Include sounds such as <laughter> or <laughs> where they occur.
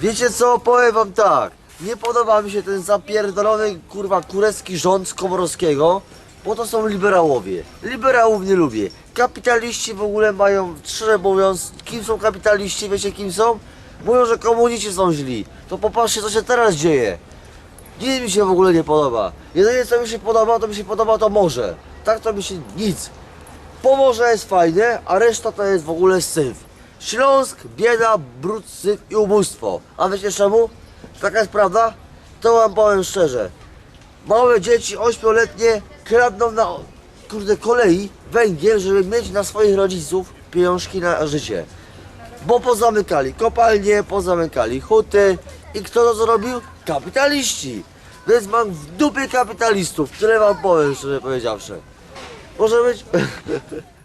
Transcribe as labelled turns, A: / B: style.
A: Wiecie co, powiem wam tak. Nie podoba mi się ten zapierdolony kurwa kurecki rząd z Komorowskiego, bo to są liberałowie. Liberałów nie lubię. Kapitaliści w ogóle mają, szczerze mówiąc, kim są kapitaliści, wiecie kim są? Mówią, że komuniści są źli. To popatrzcie co się teraz dzieje. Nic mi się w ogóle nie podoba. Jedynie co mi się podoba, to mi się podoba to morze. Tak to mi się nic. Pomorze jest fajne, a reszta to jest w ogóle syf. Śląsk, bieda, brud, syf i ubóstwo. A wiecie czemu? Taka jest prawda? To wam powiem szczerze. Małe dzieci, ośmioletnie, kradną na kurde kolei węgiel, żeby mieć na swoich rodziców pieniążki na życie. Bo pozamykali kopalnie, pozamykali huty i kto to zrobił? Kapitaliści. Więc mam w dupie kapitalistów, tyle wam powiem szczerze powiedziawszy. Może być? <laughs>